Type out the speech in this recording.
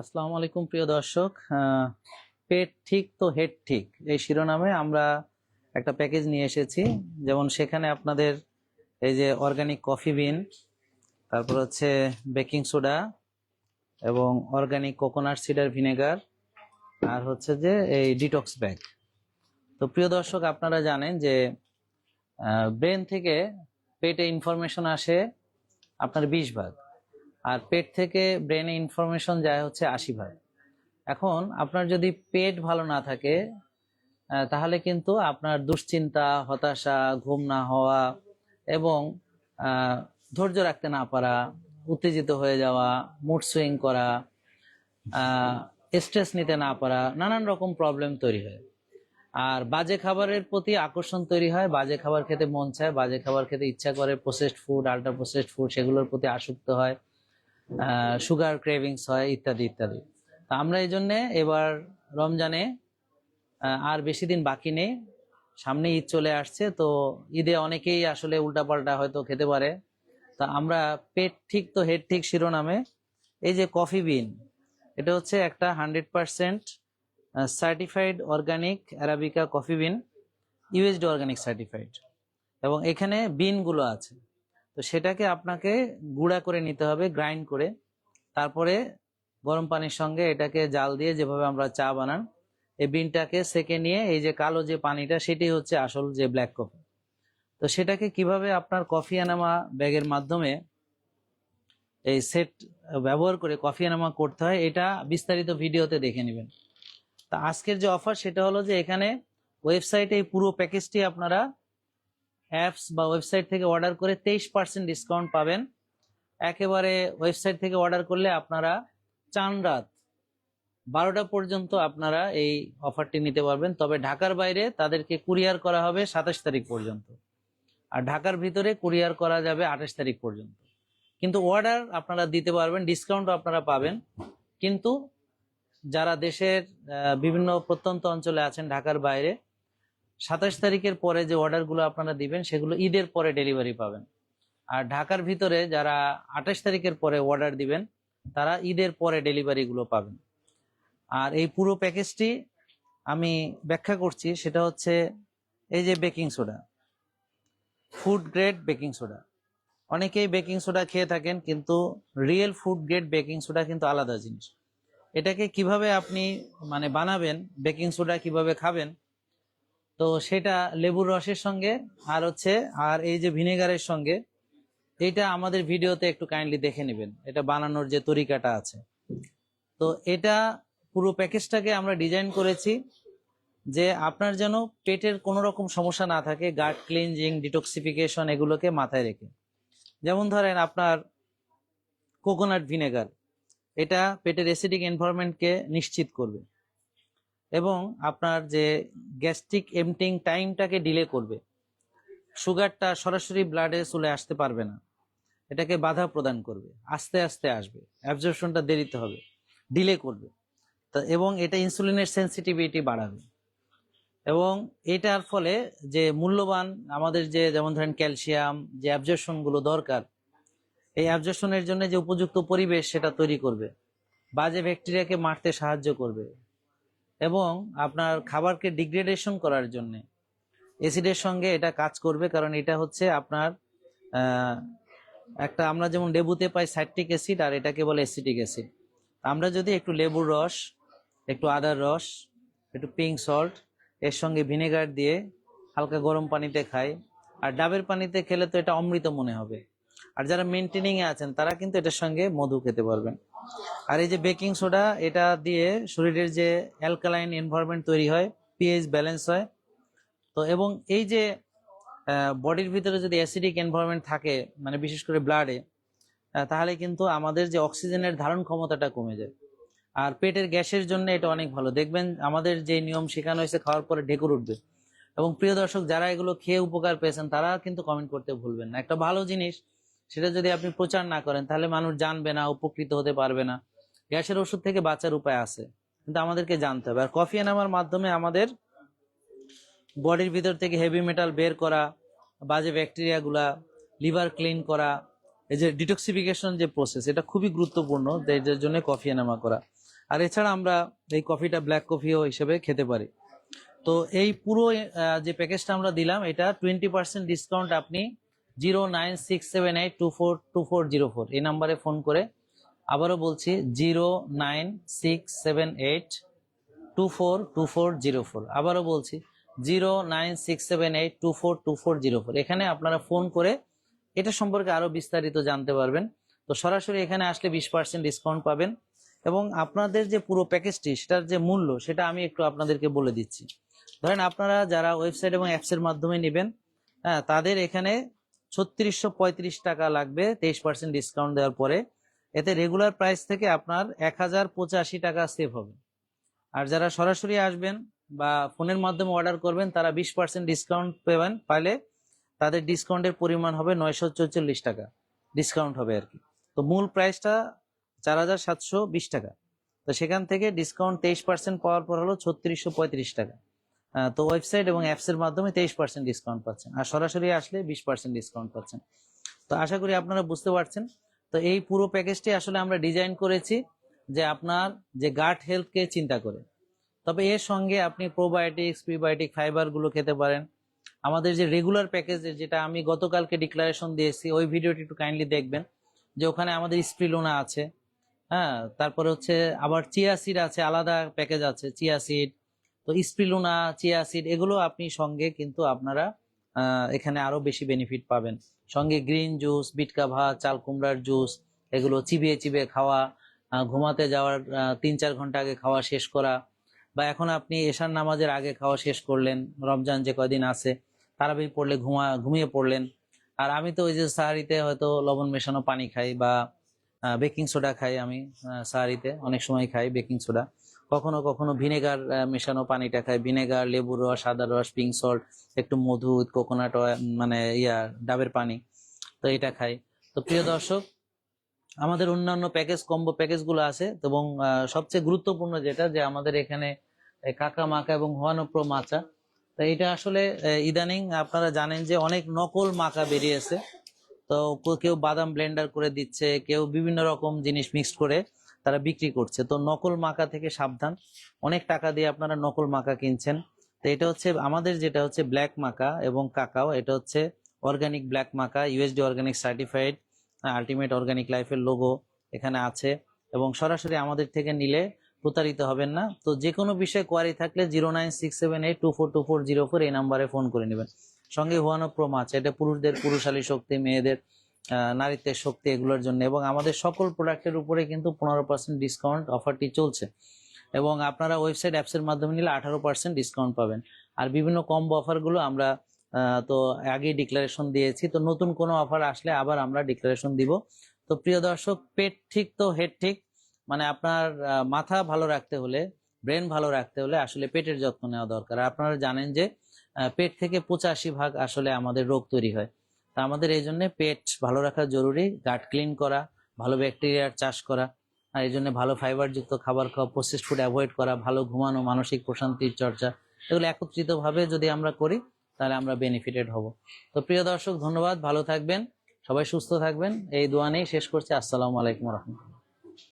আসসালামু আলাইকুম, প্রিয় দর্শক। পেট ঠিক তো হেড ঠিক, এই শিরোনামে আমরা একটা প্যাকেজ নিয়ে এসেছি। যেমন সেখানে আপনাদের এই যে অর্গানিক কফি বিন তারপর হচ্ছে বেকিং সোডা এবং অর্গানিক কোকোনাট সিডার ভিনেগার আর হচ্ছে যে এই ডিটক্স ব্যাগ তো প্রিয় দর্শক, আপনারা জানেন যে ব্রেন থেকে পেটে ইনফরমেশন আসে আপনার বিশ ভাগ। আর পেট থেকে ব্রেনে ইনফরমেশন যায় হচ্ছে আশি ভাগ। এখন আপনার যদি পেট ভালো না থাকে তাহলে কিন্তু আপনার দুশ্চিন্তা, হতাশা, ঘুম না হওয়া এবং ধৈর্য রাখতে না পারা, উত্তেজিত হয়ে যাওয়া মুড সুইং করা স্ট্রেস নিতে না পারা, নানান রকম প্রবলেম তৈরি হয়। আর বাজে খাবারের প্রতি আকর্ষণ তৈরি হয়। বাজে খাবার খেতে মন চায়, বাজে খাবার খেতে ইচ্ছা করে processed food ultra processed food সেগুলোর প্রতি আসক্ত হয়। সুগার ক্রেভিংস হয়, ইত্যাদি ইত্যাদি। তা আমরা এই জন্যে এবার রমজানে আর বেশি দিন বাকি নেই। সামনে ঈদ চলে আসছে, তো ঈদে অনেকেই আসলে উল্টাপাল্টা হয়তো খেতে পারে। তা আমরা পেট ঠিক তো হেড ঠিক শিরোনামে, এই যে কফি বিন এটা হচ্ছে একটা hundred percent certified organic arabica coffee bean USD organic certified এবং এখানে বিনগুলো আছে। তো সেটাকে আপনাকে গুঁড়া করে নিতে হবে গ্রাইন্ড করে। তারপরে গরম পানির সঙ্গে এটাকে জাল দিয়ে যেভাবে আমরা চা বানান, এই বিনটাকে সেকে নিয়ে এই যে কালো যে পানিটা সেটি হচ্ছে আসল যে ব্ল্যাক কফি তো সেটাকে কীভাবে আপনার কফি এনামা ব্যাগের মাধ্যমে এই সেট ব্যবহার করে কফি এনামা করতে হয়, এটা বিস্তারিত ভিডিওতে দেখে নেবেন। তা আজকের যে অফার সেটা হলো যে এখানে ওয়েবসাইটে এই পুরো প্যাকেজটি আপনারা অ্যাপস বা ওয়েবসাইট থেকে অর্ডার করে তেইশ পার্সেন্ট ডিসকাউন্ট পাবেন। একেবারে ওয়েবসাইট থেকে অর্ডার করলে আপনারা চান রাত বারোটা পর্যন্ত আপনারা এই অফারটি নিতে পারবেন। তবে ঢাকার বাইরে তাদেরকে কুরিয়ার করা হবে সাতাশ তারিখ পর্যন্ত। আর ঢাকার ভিতরে কুরিয়ার করা যাবে আঠাশ তারিখ পর্যন্ত। কিন্তু অর্ডার আপনারা দিতে পারবেন ডিসকাউন্ট আপনারা পাবেন। কিন্তু যারা দেশের বিভিন্ন প্রত্যন্ত অঞ্চলে আছেন ঢাকার বাইরে সাতাশ তারিখের পরে যে অর্ডারগুলো আপনারা দিবেন, সেগুলো ঈদের পরে ডেলিভারি পাবেন। আর ঢাকার ভিতরে যারা আঠাশ তারিখের পরে অর্ডার দিবেন, তারা ঈদের পরে ডেলিভারিগুলো পাবেন। আর এই পুরো প্যাকেজটি আমি ব্যাখ্যা করছি, সেটা হচ্ছে এই যে baking soda. Food grade baking soda. অনেকেই বেকিং সোডা খেয়ে থাকেন, কিন্তু real food grade baking soda কিন্তু আলাদা জিনিস। এটাকে কীভাবে আপনি মানে বানাবেন, বেকিং সোডা কীভাবে খাবেন তো সেটা লেবুর রসের সঙ্গে আর হচ্ছে, আর এই যে ভিনেগারের সঙ্গে, এটা আমাদের ভিডিওতে একটু কাইন্ডলি দেখে নেবেন। এটা বানানোর যে তরিকাটা আছে। তো এটা পুরো প্যাকেজটাকে আমরা ডিজাইন করেছি যে আপনার যেন পেটের কোনো রকম সমস্যা না থাকে গার্ড ক্লিনজিং ডিটক্সিফিকেশন এগুলোকে মাথায় রেখে। যেমন ধরেন আপনার কোকোনাট ভিনেগার এটা পেটের অ্যাসিডিক এনভায়রনমেন্টকে নিশ্চিত করবে। এবং আপনার যে গ্যাস্ট্রিক এমটিং টাইমটাকে ডিলে করবে, সুগারটা সরাসরি ব্লাডে চলে আসতে পারবে না। এটাকে বাধা প্রদান করবে, আস্তে আস্তে আসবে অ্যাবজর্পশনটা দেরিতে হবে, ডিলে করবে। তা এবং এটা ইনসুলিনের সেন্সিটিভিটি বাড়াবে। এবং এটার ফলে যে মূল্যবান আমাদের যে যেমন ধরেন ক্যালসিয়াম যে অ্যাবজর্পশনগুলো দরকার, এই অ্যাবজর্পশনের জন্য যে উপযুক্ত পরিবেশ সেটা তৈরি করবে, বাজে ব্যাকটেরিয়াকে মারতে সাহায্য করবে। এবং আপনার খাবারকে ডিগ্রেডেশন করার জন্য। অ্যাসিডের সঙ্গে এটা কাজ করবে কারণ এটা হচ্ছে আপনার একটা আমরা যেমন লেবুতে পাই সাইট্রিক অ্যাসিড আর এটাকে বলে অ্যাসিটিক অ্যাসিড আমরা যদি একটু লেবুর রস, একটু আদার রস, একটু পিঙ্ক সল্ট এর সঙ্গে ভিনেগার দিয়ে হালকা গরম পানিতে খাই। আর ডাবের পানিতে খেলে তো এটা অমৃত মনে হবে। আর যারা মেনটেনিং এ আছেন তারা কিন্তু এটার সঙ্গে মধু খেতে পারবেন। আর এই যে বেকিং সোডা, এটা দিয়ে শরীরের যে অ্যালকালাইন এনভায়রনমেন্ট তৈরি হয় পিএইচ ব্যালেন্স হয়। তো এবং এই যে বডির ভিতরে যদি অ্যাসিডিক এনভায়রনমেন্ট থাকে মানে বিশেষ করে ব্লাডে তাহলে কিন্তু আমাদের যে অক্সিজেনের ধারণ ক্ষমতাটা কমে যায়। আর পেটের গ্যাসের জন্য এটা অনেক ভালো। দেখবেন আমাদের যে নিয়ম শেখানো হয়েছে, খাওয়ার পরে ঢেকুর উঠবে। এবং প্রিয় দর্শক, যারা এগুলো খেয়ে উপকার পেয়েছেন, তারা কিন্তু কমেন্ট করতে ভুলবেন না। একটা ভালো জিনিস সেটা যদি আপনি প্রচার না করেন, তাহলে মানুষ জানবে না, উপকৃত হতে পারবে না। গ্যাসের ওষুধ থেকে বাঁচার উপায় আছে, কিন্তু আমাদেরকে জানতে হবে। আর কফি এনামার মাধ্যমে আমাদের বডির ভিতর থেকে হেভি মেটাল বের করা, বাজে ব্যাকটেরিয়াগুলা লিভার ক্লিন করা, এই যে ডিটক্সিফিকেশন যে প্রসেস এটা খুবই গুরুত্বপূর্ণ এটার জন্য কফি এনামা করা। আর এছাড়া আমরা এই কফিটা ব্ল্যাক কফিও হিসেবে খেতে পারি। তো এই পুরো যে প্যাকেজটা আমরা দিলাম, এটা টোয়েন্টি পার্সেন্ট ডিসকাউন্ট আপনি zero nine six seven eight two four two four zero four. এই নাম্বারে ফোন করে আবারও বলছি zero nine six seven eight two four two four zero four. আবারও বলছি zero nine six seven eight two four two four zero four. এখানে আপনারা phone করে এটা সম্পর্কে আরও বিস্তারিত জানতে পারবেন। তো সরাসরি এখানে আসলে বিশ পার্সেন্ট ডিসকাউন্ট পাবেন এবং আপনাদের যে পুরো প্যাকেজটি, সেটার যে মূল্য, সেটা আমি একটু আপনাদেরকে বলে দিচ্ছি। ধরেন আপনারা যারা ওয়েবসাইট এবং অ্যাপসের মাধ্যমে নেবেন হ্যাঁ তাদের এখানে ছত্রিশশো টাকা লাগবে, তেইশ পার্সেন্ট ডিসকাউন্ট দেওয়ার পরে। এতে রেগুলার প্রাইস থেকে আপনার এক হাজার পঁচাশি টাকা সেভ হবে। আর যারা সরাসরি আসবেন বা ফোনের মাধ্যমে অর্ডার করবেন, তারা বিশ পার্সেন্ট ডিসকাউন্ট পাবেন, পাইলে তাদের ডিসকাউন্টের পরিমাণ হবে নয়শো টাকা। ডিসকাউন্ট হবে আর কি। তো মূল প্রাইসটা চার হাজার সাতশো বিশ টাকা। তো সেখান থেকে ডিসকাউন্ট তেইশ পার্সেন্ট পাওয়ার পর হলো ছত্রিশশো পঁয়ত্রিশ টাকা। তো ওয়েবসাইট এবং অ্যাপসের মাধ্যমে তেইশ পার্সেন্ট ডিসকাউন্ট পাচ্ছেন। আর সরাসরি আসলে বিশ পার্সেন্ট ডিসকাউন্ট পাচ্ছেন। তো আশা করি আপনারা বুঝতে পারছেন। তো এই পুরো প্যাকেজটি আসলে আমরা ডিজাইন করেছি যে আপনার যে গাট হেলথকে চিন্তা করে। তবে এর সঙ্গে আপনি প্রোবায়োটিক্স প্রিবায়োটিক ফাইবারগুলো খেতে পারেন। আমাদের যে রেগুলার প্যাকেজ যেটা আমি গতকালকে ডিক্লারেশন দিয়েছি, ওই ভিডিওটি একটু কাইন্ডলি দেখবেন। যে ওখানে আমাদের স্প্রিলোনা আছে হ্যাঁ? তারপরে হচ্ছে আবার চিয়া সিড আছে, আলাদা প্যাকেজ আছে চিয়া সিড তো স্প্রিলুনা চিয়া সিড এগুলো আপনি সঙ্গে কিন্তু আপনারা এখানে আরও বেশি বেনিফিট পাবেন। সঙ্গে গ্রিন জুস বিটকা ভাত, চাল কুমড়ার জুস এগুলো চিবিয়ে চিবিয়ে খাওয়া ঘুমাতে যাওয়ার তিন চার ঘণ্টা আগে খাওয়া শেষ করা, বা এখন আপনি এশার নামাজের আগে খাওয়া শেষ করলেন, রমজান যে কয়দিন আছে তারাবি পড়লে ঘুমা, ঘুমিয়ে পড়লেন। আর আমি তো ওই যে সাহারিতে হয়তো লবণ মেশানো পানি খাই, বা বেকিং সোডা খাই আমি সাহারিতে অনেক সময় খাই বেকিং সোডা কখনো কখনো ভিনেগার মেশানো পানিটা খায়। ভিনেগার, লেবুর রস, সাদা রস পিঙ্ক সল্ট একটু মধু কোকোনাট মানে ইয়া, ডাবের পানি, তো এটা খাই। তো প্রিয় দর্শক, আমাদের অন্যান্য প্যাকেজ কম্বো প্যাকেজগুলো আছে, এবং সবচেয়ে গুরুত্বপূর্ণ যেটা, যে আমাদের এখানে কাকা মাকা এবং হোয়ানোপ্রো মাচা। তো এটা আসলে ইদানিং আপনারা জানেন যে অনেক নকল মাকা বেরিয়েছে। তো কেউ বাদাম ব্লেন্ডার করে দিচ্ছে, কেউ বিভিন্ন রকম জিনিস মিক্সড করে। তারা বিক্রি করছে। তো নকল মাকা থেকে সাবধান। অনেক টাকা দিয়ে আপনারা নকল মাকা কিনছেন। তো এটা হচ্ছে আমাদের যেটা হচ্ছে ব্ল্যাক মাকা এবং কাকাও, এটা হচ্ছে organic black maca USD organic certified, ultimate organic লাইফের লোগো এখানে আছে। এবং সরাসরি আমাদের থেকে নিলে প্রতারিত হবেন না। তো যে কোনো বিষয়ে কোয়ারি থাকলে zero nine six seven eight two four two four zero four এই নাম্বারে ফোন করে নেবেন। সঙ্গে হুয়ানো প্রোম আছে। এটা পুরুষদের পুরুষালী শক্তি, মেয়েদের নারীত্বের শক্তি এগুলোর জন্য। এবং আমাদের সকল প্রোডাক্টের উপরে কিন্তু পনেরো পার্সেন্ট ডিসকাউন্ট অফারটি চলছে। এবং আপনারা ওয়েবসাইট অ্যাপসের মাধ্যমে নিলে আঠারো পার্সেন্ট ডিসকাউন্ট পাবেন। আর বিভিন্ন কম্বো অফারগুলো আমরা তো আগেই ডিক্লারেশন দিয়েছি। তো নতুন কোনো অফার আসলে আবার আমরা ডিক্লারেশন দিব। তো প্রিয় দর্শক, পেট ঠিক তো হেড ঠিক? মানে আপনার মাথা ভালো রাখতে হলে ব্রেন ভালো রাখতে হলে আসলে পেটের যত্ন নেওয়া দরকার। আপনারা জানেন যে পেট থেকে পঁচাশি ভাগ আসলে আমাদের রোগ তৈরি হয়। তা আমাদের এই জন্য পেট ভালো রাখা জরুরি গাট ক্লিন করা, ভালো ব্যাকটেরিয়ার চাষ করা, আর এই জন্য ভালো ফাইবারযুক্ত খাবার খাওয়া প্রসেসড ফুড অ্যাভয়েড করা, ভালো ঘুমানো, মানসিক প্রশান্তির চর্চা, এগুলো একত্রিতভাবে যদি আমরা করি, তাহলে আমরা বেনিফিটেড হব। তো প্রিয় দর্শক, ধন্যবাদ, ভালো থাকবেন, সবাই সুস্থ থাকবেন, এই দোয়া নেই শেষ করছি, আসসালামু আলাইকুম রহমতুল্লাহ।